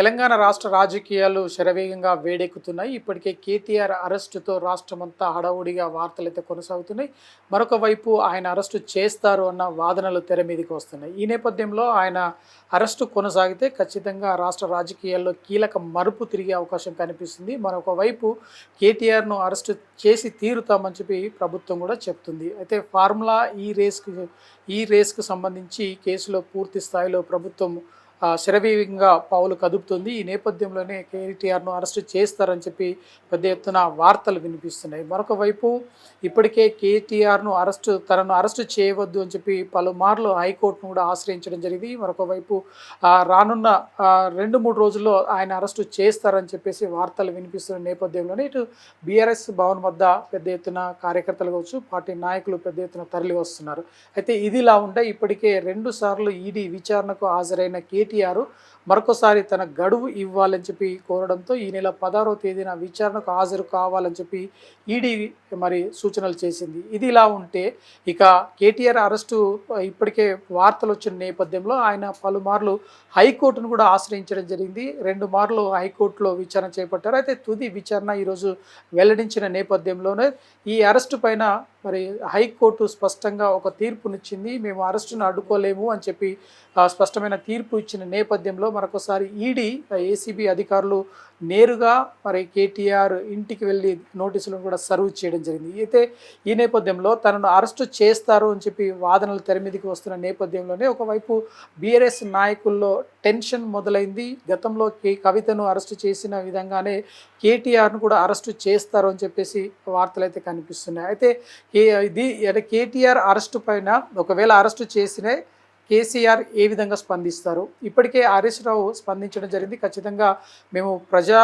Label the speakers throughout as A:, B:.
A: తెలంగాణ రాష్ట్ర రాజకీయాలు శరవేగంగా వేడెక్కుతున్నాయి. ఇప్పటికే కేటీఆర్ అరెస్టుతో రాష్ట్రమంతా హడావుడిగా వార్తలైతే కొనసాగుతున్నాయి. మరొక వైపు ఆయన అరెస్టు చేస్తారు అన్న వాదనలు తెర మీదకి వస్తున్నాయి. ఈ నేపథ్యంలో ఆయన అరెస్టు కొనసాగితే ఖచ్చితంగా రాష్ట్ర రాజకీయాల్లో కీలక మరుపు తిరిగే అవకాశం కనిపిస్తుంది. మరొక వైపు కేటీఆర్ను అరెస్టు చేసి తీరుతామని చెప్పి ప్రభుత్వం కూడా చెప్తుంది. అయితే ఫార్ములా ఈ రేస్కు ఈ రేస్కు సంబంధించి కేసులో పూర్తి స్థాయిలో ప్రభుత్వం ఆ, పావులు కదుపుతుంది. ఈ నేపథ్యంలోనే కేటీఆర్ను అరెస్టు చేస్తారని చెప్పి పెద్ద ఎత్తున వార్తలు వినిపిస్తున్నాయి. మరొక వైపు ఇప్పటికే కేటీఆర్ను అరెస్టు తనను అరెస్టు చేయవద్దు అని చెప్పి పలుమార్లు హైకోర్టును కూడా ఆశ్రయించడం జరిగింది. మరొక వైపు రానున్న రెండు మూడు రోజుల్లో ఆయన అరెస్టు చేస్తారని చెప్పేసి వార్తలు వినిపిస్తున్న నేపథ్యంలోనే ఇటు బీఆర్ఎస్ భవన్ వద్ద పెద్ద ఎత్తున కార్యకర్తలు కావచ్చు పార్టీ నాయకులు పెద్ద ఎత్తున తరలి వస్తున్నారు అయితే ఇదిలా ఉంటే ఇప్పటికే రెండు సార్లు ఈడీ విచారణకు హాజరైన కేటీఆర్ మరొకసారి తన గడువు ఇవ్వాలని చెప్పి కోరడంతో ఈ నెల పదహారవ తేదీన విచారణకు హాజరు కావాలని చెప్పి ఈడీ మరి సూచనలు చేసింది. ఇది ఇలా ఉంటే ఇక కేటీఆర్ అరెస్టు ఇప్పటికే వార్తలు వచ్చిన నేపథ్యంలో ఆయన పలుమార్లు హైకోర్టును కూడా ఆశ్రయించడం జరిగింది. రెండు మార్లు హైకోర్టులో విచారణ చేపట్టారు. అయితే తుది విచారణ ఈరోజు వెల్లడించిన నేపథ్యంలోనే ఈ అరెస్టు పైన మరి హైకోర్టు స్పష్టంగా ఒక తీర్పునిచ్చింది మేము అరెస్టును అడ్డుకోలేము అని చెప్పి స్పష్టమైన తీర్పు ఇచ్చిన నేపథ్యంలో మరొకసారి ఈడీ ఏసీబీ అధికారులు నేరుగా మరి కేటీఆర్ ఇంటికి వెళ్ళి నోటీసులను కూడా సర్వ్ చేయడం జరిగింది. అయితే ఈ నేపథ్యంలో తనను అరెస్టు చేస్తారు అని చెప్పి వాదనలు తెరమీదికి వస్తున్న నేపథ్యంలోనే ఒకవైపు బీఆర్ఎస్ నాయకుల్లో టెన్షన్ మొదలైంది. గతంలో కే కవితను అరెస్టు చేసిన విధంగానే కేటీఆర్ను కూడా అరెస్టు చేస్తారు అని చెప్పేసి వార్తలు అయితే కనిపిస్తున్నాయి. అయితే కే ఇది అంటే కేటీఆర్ అరెస్టు పైన ఒకవేళ అరెస్టు చేసినే కేసీఆర్ ఏ విధంగా స్పందిస్తారు? ఇప్పటికే హరీష్ రావు స్పందించడం జరిగింది. ఖచ్చితంగా మేము ప్రజా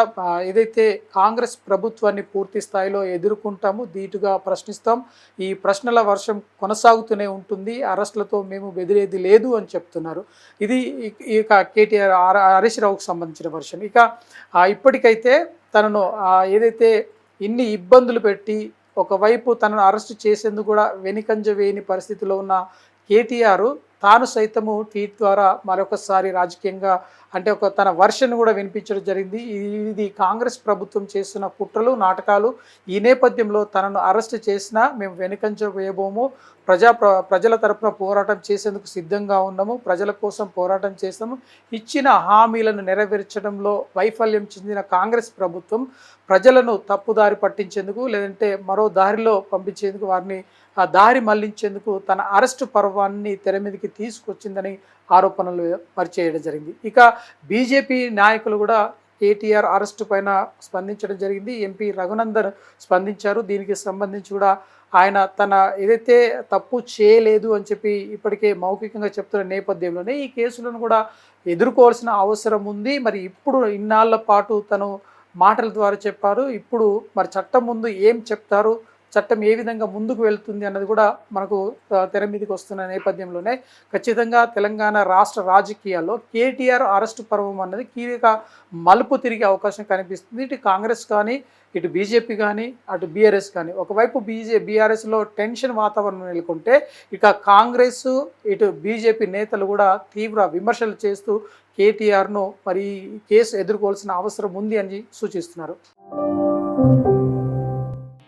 A: ఏదైతే కాంగ్రెస్ ప్రభుత్వాన్ని పూర్తి స్థాయిలో ఎదుర్కొంటాము ధీటుగా ప్రశ్నిస్తాం. ఈ ప్రశ్నల వర్షం కొనసాగుతూనే ఉంటుంది. అరెస్టులతో మేము బెదిరేది లేదు అని చెప్తున్నారు. ఇది ఇక కేటీఆర్ హరీష్ రావుకు సంబంధించిన వర్షన్ ఇక ఇప్పటికైతే తనను ఏదైతే ఇన్ని ఇబ్బందులు పెట్టి ఒకవైపు తనను అరెస్ట్ చేసేందుకు కూడా వెనుకంజ వేయని పరిస్థితిలో ఉన్న కేటీఆర్ తాను సైతము ట్వీట్ ద్వారా మరొకసారి రాజకీయంగా అంటే ఒక తన వర్షన్ కూడా వినిపించడం జరిగింది. ఇది కాంగ్రెస్ ప్రభుత్వం చేస్తున్న కుట్రలు నాటకాలు. ఈ నేపథ్యంలో తనను అరెస్ట్ చేసినా మేము వెనుకంజ వేయబోము ప్రజా ప్ర- ప్రజల తరపున పోరాటం చేసేందుకు సిద్ధంగా ఉన్నాము. ప్రజల కోసం పోరాటం చేస్తాము. ఇచ్చిన హామీలను నెరవేర్చడంలో వైఫల్యం చెందిన కాంగ్రెస్ ప్రభుత్వం ప్రజలను తప్పుదారి పట్టించేందుకు లేదంటే మరో దారిలో పంపించేందుకు వారిని ఆ దారి మళ్ళించేందుకు తన అరెస్టు పర్వాన్ని తెర మీదకి తీసుకొచ్చిందని ఆరోపణలు పరిచేయడం జరిగింది. ఇక బీజేపీ నాయకులు కూడా కేటీఆర్ అరెస్టు పైన స్పందించడం జరిగింది. ఎంపీ రఘునందన్ స్పందించారు. దీనికి సంబంధించి కూడా ఆయన తన ఏదైతే తప్పు చేయలేదు అని చెప్పి ఇప్పటికే మౌఖికంగా చెప్తున్న నేపథ్యంలోనే ఈ కేసులను కూడా ఎదుర్కోవాల్సిన అవసరం ఉంది. మరి ఇప్పుడు ఇన్నాళ్ళ పాటు తను మాటల ద్వారా చెప్పారు. ఇప్పుడు మరి చట్టం ముందు ఏం చెప్తారు? చట్టం ఏ విధంగా ముందుకు వెళ్తుంది అన్నది కూడా మనకు తెర మీదకి వస్తున్న నేపథ్యంలోనే ఖచ్చితంగా తెలంగాణ రాష్ట్ర రాజకీయాల్లో కేటీఆర్ అరెస్టు పర్వం అన్నది కీలక మలుపు తిరిగే అవకాశం కనిపిస్తుంది. ఇటు కాంగ్రెస్ కానీ ఇటు బీజేపీ కానీ అటు బీఆర్ఎస్ కానీ. ఒకవైపు బీజే బీఆర్ఎస్లో టెన్షన్ వాతావరణం నెలకొంటే ఇక కాంగ్రెస్ ఇటు బీజేపీ నేతలు కూడా తీవ్ర విమర్శలు చేస్తూ కేటీఆర్ను మరి కేసు ఎదుర్కోవాల్సిన అవసరం ఉంది అని సూచిస్తున్నారు.